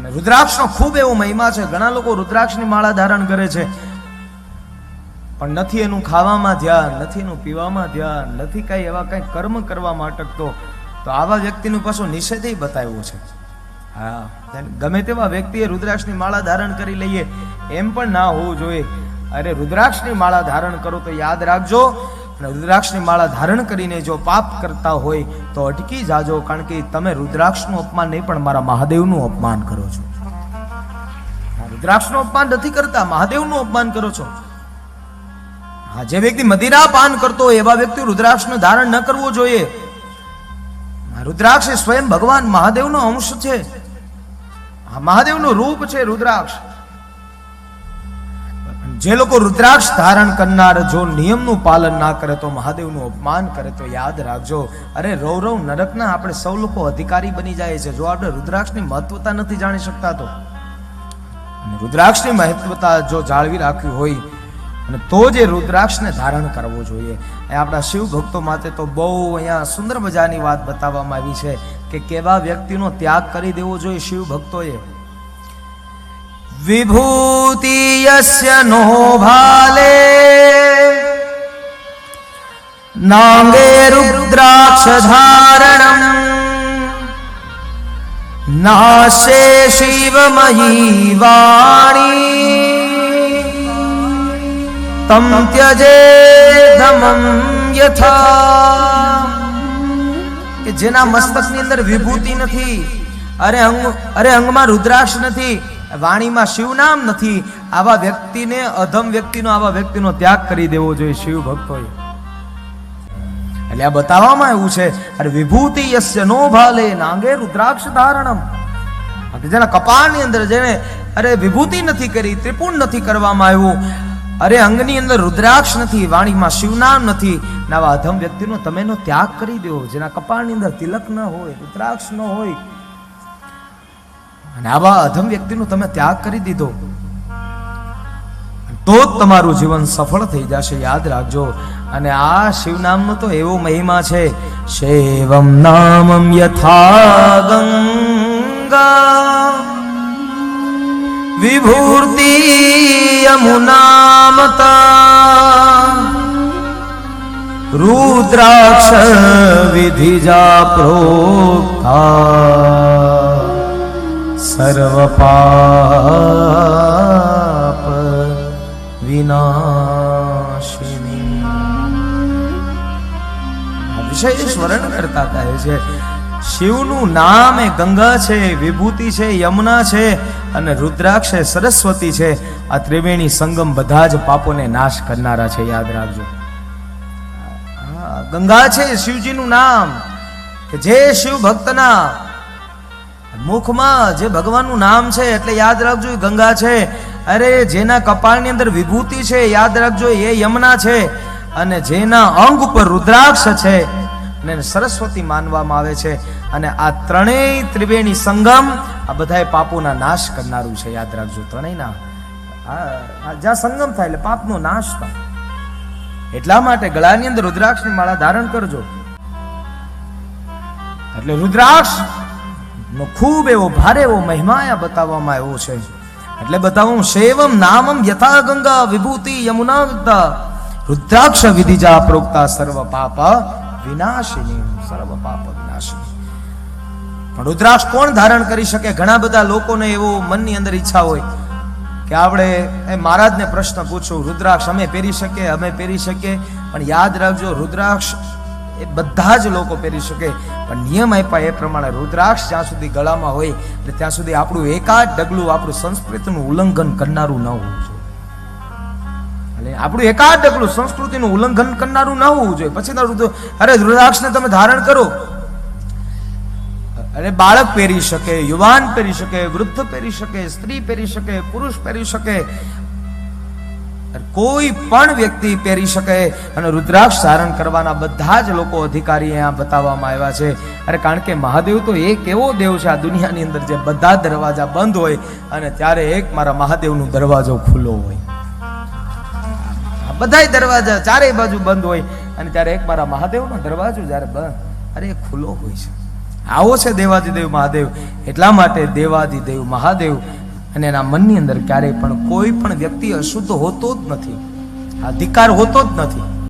અને રુદ્રાક્ષનો ખૂબ એવો મહિમા છે. ઘણા લોકો રુદ્રાક્ષની માળા ધારણ કરે છે. પણ નથી એનું ખાવામાં ધ્યાન, નથી એનું પીવામાં ધ્યાન, નથી કઈ એવા કઈ કર્મ કરવામાં અટકતો તો આવા વ્યક્તિનું પાછું નિષેધે બતાવ્યો છે. હા ગમે તેવા વ્યક્તિએ રુદ્રાક્ષની માળા ધારણ કરી લઈએ, એમ પણ ના હોવું જોઈએ. અરે રુદ્રાક્ષની માળા ધારણ કરો તો યાદ રાખજો અને રુદ્રાક્ષની માળા ધારણ કરીને જો પાપ કરતા હોય તો અટકી જાજો, કારણ કે તમે રુદ્રાક્ષનું અપમાન નહીં, પણ મારા મહાદેવનું અપમાન કરો છો. રુદ્રાક્ષનું અપમાન નથી કરતા, મહાદેવનું અપમાન કરો છો. હા જે વ્યક્તિ મદિરા પાન કરતો હોય, એવા વ્યક્તિ રુદ્રાક્ષનું ધારણ ન કરવું જોઈએ. રુદ્રાક્ષ એ સ્વયં ભગવાન મહાદેવનો અંશ છે. આ મહાદેવનું રૂપ છે રુદ્રાક્ષ. જે લોકો રુદ્રાક્ષ ધારણ કરનાર જો નિયમનું પાલન ના કરે તો મહાદેવનું અપમાન કરે તો યાદ રાખજો. અરે રૌ રૌ નરકના આપણે સૌ લોકો અધિકારી બની જાય છે. જો આપણે રુદ્રાક્ષની મહત્વતા નથી જાણી શકતા તો. રુદ્રાક્ષની મહત્વતા જો જાળવી રાખવી હોય, અને તો જ રુદ્રાક્ષને ધારણ કરવો જોઈએ. એ આપણા શિવ ભક્તો માટે તો બહુ અહીંયા સુંદર મજાની વાત બતાવવામાં આવી છે કે કેવા વ્યક્તિનો ત્યાગ કરી દેવો જોઈએ શિવ ભક્તોએ. વિભૂતિ યસ્ય નો ભાલે નાંગે રુદ્રાક્ષ ધારણ નાશે શિવમયી વાણી તમ ત્યજે ધમમ યથા કે જેના મસ્તકની અંદર વિભૂતિ નથી, અરે અંગ અરે અંગમાં રુદ્રાક્ષ નથી વાણીમાં શિવ નામ નથી. આવા વ્યક્તિને, અધમ વ્યક્તિનો, આવા વ્યક્તિનો ત્યાગ કરી દેવો જોઈએ શિવ ભક્તોએ. એટલે આ બતાવવામાં આવ્યું છે, અરે વિભૂતિ યસ્ય નો ભાલે નાંગે રુદ્રાક્ષ ધારણમ. જેના કપાળની અંદર જેને અરે વિભૂતિ નથી કરી ત્રિપુણ નથી કરવામાં આવ્યું. અરે અંગની અંદર રુદ્રાક્ષ નથી, વાણીમાં શિવનામ નથી. નવા અધમ વ્યક્તિનો તમે એનો ત્યાગ કરી દો જેના કપાળની અંદર તિલક ન હોય, રુદ્રાક્ષ ન હોય અને આવા અધમ વ્યક્તિનો તમે ત્યાગ કરી દીધો. તો જ તમારું જીવન સફળ થઈ જશે, યાદ રાખજો. અને આ શિવનામનો તો એવો મહિમા છે, શૈવમ નામમ યથા ગંગા વિભૂર્તિ યમુનામતા રુદ્રાક્ષ વિધિજા પ્રોક્તા. સર્વ પાપ વિનાશિની. વિશેષ વર્ણન કરતા કહે છે, શિવનું નામ એ ગંગા છે, વિભૂતિ છે, યમુના છે અને રુદ્રાક્ષ એ સરસ્વતી છે. આ ત્રિવેણી સંગમ બધા જ પાપોને નાશ કરનારા છે, યાદ રાખજો. ગંગા છે શિવજીનું નામ જે શિવ ભક્તના મુખમાં જે ભગવાનનું નામ છે એટલે યાદ રાખજો એ ગંગા છે. અરે, જેના કપાળની અંદર વિભૂતિ છે, યાદ રાખજો એ યમુના છે. અને જેના અંગ ઉપર રુદ્રાક્ષ છે અને સરસ્વતી માનવામાં આવે છે. અને આ ત્રણેય ત્રિવેણી સંગમ આ બધાય પાપોના નાશ કરનારું છે. યાદ રાખજો ત્રણેયના. જ્યાં સંગમ થાય એટલે પાપનો નાશ થાય. એટલા માટે ગળાની અંદર રુદ્રાક્ષની માળા ધારણ કરજો. એટલે રુદ્રાક્ષ નો ખૂબ એવો ભારે એવો મહિમા બતાવવામાં આવ્યો છે. એટલે બતાવું, શૈવમ નામમ યથા ગંગા વિભૂતિ યમુના રુદ્રાક્ષ વિધિજા પ્રોક્તા સર્વ પાપ વિનાશિની, સર્વ પાપ વિનાશિની. પણ રુદ્રાક્ષ કોણ ધારણ કરી શકે? ઘણા બધા લોકોને એવો મનની અંદર ઈચ્છા હોય કે આપણે એ મહારાજને પ્રશ્ન પૂછું, રુદ્રાક્ષ અમે પહેરી શકીએ, અમે પહેરી શકીએ? પણ યાદ રાખજો, રુદ્રાક્ષ એ બધા જ લોકો પહેરી શકે. પણ નિયમ આપ્યા એ પ્રમાણે રુદ્રાક્ષ જ્યાં સુધી ગળામાં હોય એટલે ત્યાં સુધી આપણું એકાદ ડગલું આપણું સંસ્કૃતિનું ઉલ્લંઘન કરનારું ન હોવું જોઈએ. એટલે આપણું એકાદ ડગલું સંસ્કૃતિનું ઉલ્લંઘન કરનારું ન હોવું જોઈએ. પછી રુદ્ર અરે રુદ્રાક્ષને તમે ધારણ કરો. અરે બાળક પહેરી શકે, યુવાન પહેરી શકે, વૃદ્ધ પહેરી શકે, સ્ત્રી પહેરી શકે, પુરુષ પહેરી શકે. કોઈ પણ વ્યક્તિ પહેરી શકે અને રુદ્રાક્ષ ધારણ કરવાના બધા જ લોકો અધિકારી અહીંયા બતાવવામાં આવ્યા છે. અરે કારણ કે મહાદેવ તો એક એવો દેવ છે આ દુનિયાની અંદર જે બધા દરવાજા બંધ હોય અને ત્યારે એક મારા મહાદેવનો દરવાજો ખુલ્લો હોય. બધા દરવાજા ચારેય બાજુ બંધ હોય અને ત્યારે એક મારા મહાદેવનો દરવાજો જ્યારે બંધ, અરે એ ખુલ્લો હોય છે. આવો છે દેવાદિદેવ મહાદેવ. એટલા માટે દેવાદિદેવ મહાદેવ અને એના મનની અંદર ક્યારેય પણ કોઈ પણ વ્યક્તિ અશુદ્ધ હોતો જ નથી. આ અધિકાર હોતો જ નથી.